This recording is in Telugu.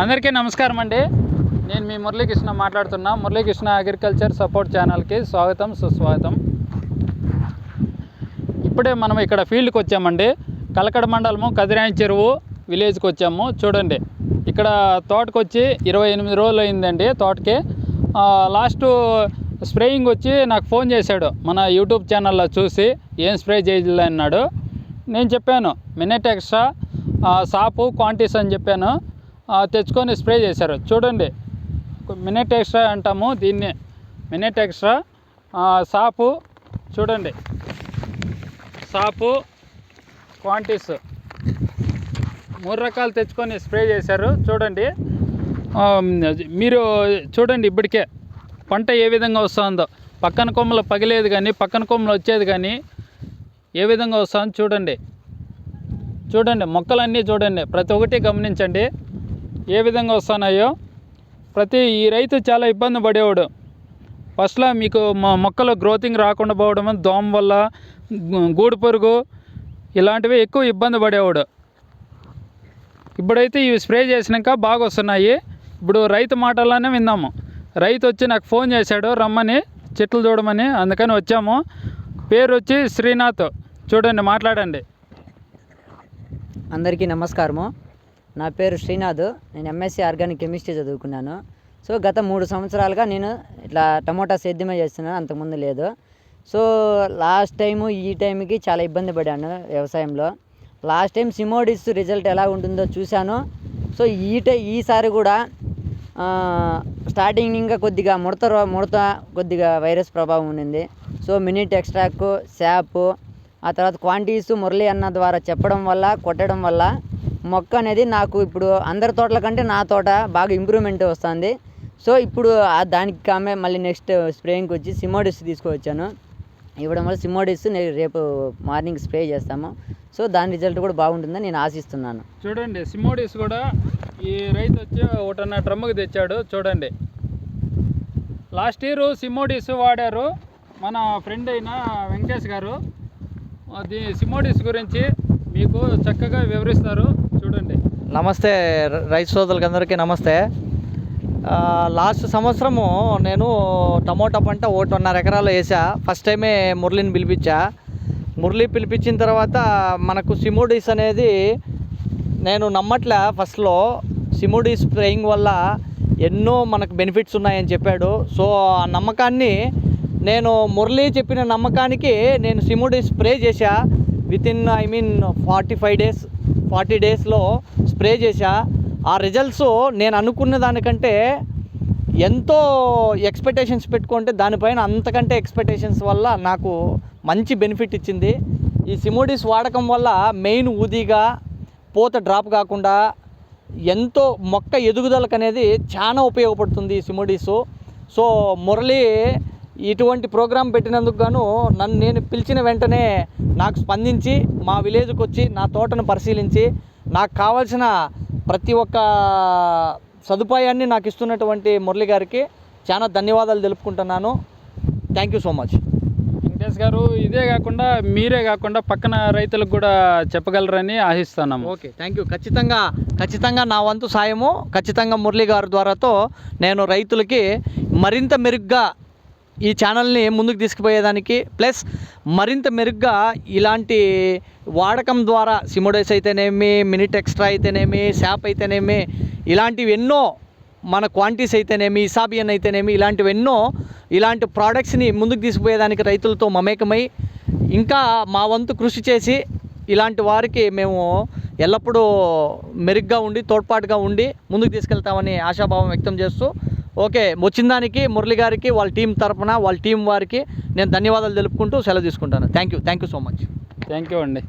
అందరికీ నమస్కారం అండి. నేను మీ మురళీకృష్ణ మాట్లాడుతున్నా. మురళీకృష్ణ అగ్రికల్చర్ సపోర్ట్ ఛానల్కి స్వాగతం సుస్వాగతం. ఇప్పుడే మనం ఇక్కడ ఫీల్డ్కి వచ్చామండి. కలకడ మండలము కదిరాయి చెరువు విలేజ్కి వచ్చాము. చూడండి ఇక్కడ తోటకు వచ్చి ఇరవై ఎనిమిది రోజులు అయిందండి తోటకి. లాస్ట్ స్ప్రేయింగ్ వచ్చి నాకు ఫోన్ చేశాడు మన యూట్యూబ్ ఛానల్లో చూసి ఏం స్ప్రే చేయలేదన్నాడు అన్నాడు. నేను చెప్పాను మినెట్ ఎక్స్ట్రా సాపు క్వాంటిస్ అని చెప్పాను. తెచ్చుకొని స్ప్రే చేశారు. చూడండి మినెట్ ఎక్స్ట్రా అంటాము. దీన్ని మినెట్ ఎక్స్ట్రా సాపు చూడండి. సాపు క్వాంటిస్. మూడు రకాలు తెచ్చుకొని స్ప్రే చేశారు. చూడండి మీరు చూడండి ఇప్పటికే పంట ఏ విధంగా వస్తుందో. పక్కన కొమ్మలు పగిలేదు కానీ పక్కన కొమ్మలు వచ్చేది కానీ ఏ విధంగా వస్తుందో చూడండి. చూడండి మొక్కలన్నీ చూడండి. ప్రతి ఒక్కటి గమనించండి. ఏ విధంగా వస్తున్నాయో ప్రతి ఈ రైతు చాలా ఇబ్బంది పడేవాడు. ఫస్ట్లో మీకు మా మొక్కలు గ్రోతింగ్ రాకుండా పోవడం దోమ వల్ల గూడు పురుగు ఇలాంటివి ఎక్కువ ఇబ్బంది పడేవాడు. ఇప్పుడైతే ఇవి స్ప్రే చేసినాక బాగా వస్తున్నాయి. ఇప్పుడు రైతు మాటల్లోనే విందాము రైతు వచ్చి నాకు ఫోన్ చేశాడు రమ్మని చెట్లు చూడమని అందుకని వచ్చాము. పేరు వచ్చి శ్రీనాథ్. చూడండి మాట్లాడండి. అందరికీ నమస్కారము. నా పేరు శ్రీనాథ్. నేను ఎంఎస్సి ఆర్గానిక్ కెమిస్ట్రీ చదువుకున్నాను. సో గత మూడు సంవత్సరాలుగా నేను ఇట్లా టమోటా సేద్యమే చేస్తున్నాను అంతకుముందు లేదు. సో లాస్ట్ టైము ఈ టైంకి చాలా ఇబ్బంది పడాను వ్యవసాయంలో. లాస్ట్ టైం సిమోడిస్ రిజల్ట్ ఎలా ఉంటుందో చూశాను. సో ఈ టై ఈసారి కూడా స్టార్టింగ్ ఇంకా కొద్దిగా ముడత రో- ముడత కొద్దిగా వైరస్ ప్రభావం ఉండింది. సో మినిట్ ఎక్స్ట్రాక్ శాప్ ఆ తర్వాత క్వాంటిటీస్ మురళి అన్న ద్వారా చెప్పడం వల్ల కొట్టడం వల్ల మొక్క అనేది నాకు ఇప్పుడు అందరి తోటల కంటే నా తోట బాగా ఇంప్రూవ్మెంట్ వస్తుంది. సో ఇప్పుడు దానికి కామే మళ్ళీ నెక్స్ట్ స్ప్రేయింగ్కి వచ్చి సిమోడిస్ తీసుకువచ్చాను ఇవ్వడం వల్ల సిమోడిస్ నేను రేపు మార్నింగ్ స్ప్రే చేస్తాము. సో దాని రిజల్ట్ కూడా బాగుంటుందని నేను ఆశిస్తున్నాను. చూడండి సిమోడిస్ కూడా ఈ రైతు వచ్చి ఒకటన్న డ్రమ్ముకి తెచ్చాడు. చూడండి. లాస్ట్ ఇయర్ సిమోడిస్ వాడారు మన ఫ్రెండ్ అయిన వెంకటేష్ గారు. అది సిమోడిస్ గురించి మీకు చక్కగా వివరిస్తారు. చూడండి. నమస్తే రైతు సోదరులకి అందరికీ నమస్తే లాస్ట్ సంవత్సరము నేను టమోటా పంట ఒకటిన్నర ఎకరాలు వేసా. ఫస్ట్ టైమే మురళిని పిలిపించా. మురళి పిలిపించిన తర్వాత మనకు సిమోడిస్ అనేది నేను నమ్మట్లే ఫస్ట్లో. సిమోడిస్ స్ప్రేయింగ్ వల్ల ఎన్నో మనకు బెనిఫిట్స్ ఉన్నాయని చెప్పాడు. సో ఆ నమ్మకాన్ని నేను మురళి చెప్పిన నమ్మకానికి నేను సిమోడి స్ప్రే చేశా with in I mean forty five days forty డేస్లో స్ప్రే చేశా. ఆ రిజల్ట్స్ నేను అనుకున్న దానికంటే ఎంతో ఎక్స్పెక్టేషన్స్ పెట్టుకుంటే దానిపైన అంతకంటే ఎక్స్పెక్టేషన్స్ వల్ల నాకు మంచి బెనిఫిట్ ఇచ్చింది. ఈ సిమోడిస్ వాడకం వల్ల మెయిన్ ఊదిగా పూత డ్రాప్ కాకుండా ఎంతో మొక్క ఎదుగుదలకు అనేది చాలా ఉపయోగపడుతుంది ఈ సిమోడిస్. సో మురళి ఇటువంటి ప్రోగ్రాం పెట్టినందుకు గాను నన్ను నేను పిలిచిన వెంటనే నాకు స్పందించి మా విలేజ్కి వచ్చి నా తోటను పరిశీలించి నాకు కావాల్సిన ప్రతి ఒక్క సదుపాయాన్ని నాకు ఇస్తున్నటువంటి మురళి గారికి చాలా ధన్యవాదాలు తెలుపుకుంటున్నాను. Thank you so much Venkatesh garu ఇదే కాకుండా మీరే కాకుండా పక్కన రైతులకు కూడా చెప్పగలరని ఆశిస్తున్నాము. ఓకే థ్యాంక్ యూ ఖచ్చితంగా ఖచ్చితంగా నా వంతు సాయము. ఖచ్చితంగా మురళి గారి ద్వారాతో నేను రైతులకి మరింత మెరుగ్గా ఈ ఛానల్ని ముందుకు తీసుకుపోయేదానికి ప్లస్ మరింత మెరుగ్గా ఇలాంటి వాడకం ద్వారా సిమోడైస్ అయితేనేమి మినిట్ ఎక్స్ట్రా అయితేనేమి శాప్ అయితేనేమి ఇలాంటివి ఎన్నో మన క్వాంటిటీస్ అయితేనేమి ఇసాబియన్ అయితేనేమి ఇలాంటివి ఎన్నో ఇలాంటి ప్రోడక్ట్స్ని ముందుకు తీసుకుపోయేదానికి రైతులతో మమేకమై ఇంకా మా వంతు కృషి చేసి ఇలాంటి వారికి మేము ఎల్లప్పుడూ మెరుగ్గా ఉండి తోడ్పాటుగా ఉండి ముందుకు తీసుకెళ్తామని ఆశాభావం వ్యక్తం చేస్తూ ఓకే వచ్చిన దానికి మురళి గారికి వాళ్ళ టీం తరపున వాళ్ళ టీం వారికి నేను ధన్యవాదాలు తెలుపుకుంటూ సెలవు తీసుకుంటాను. Thank you thank you so much thank you అండి.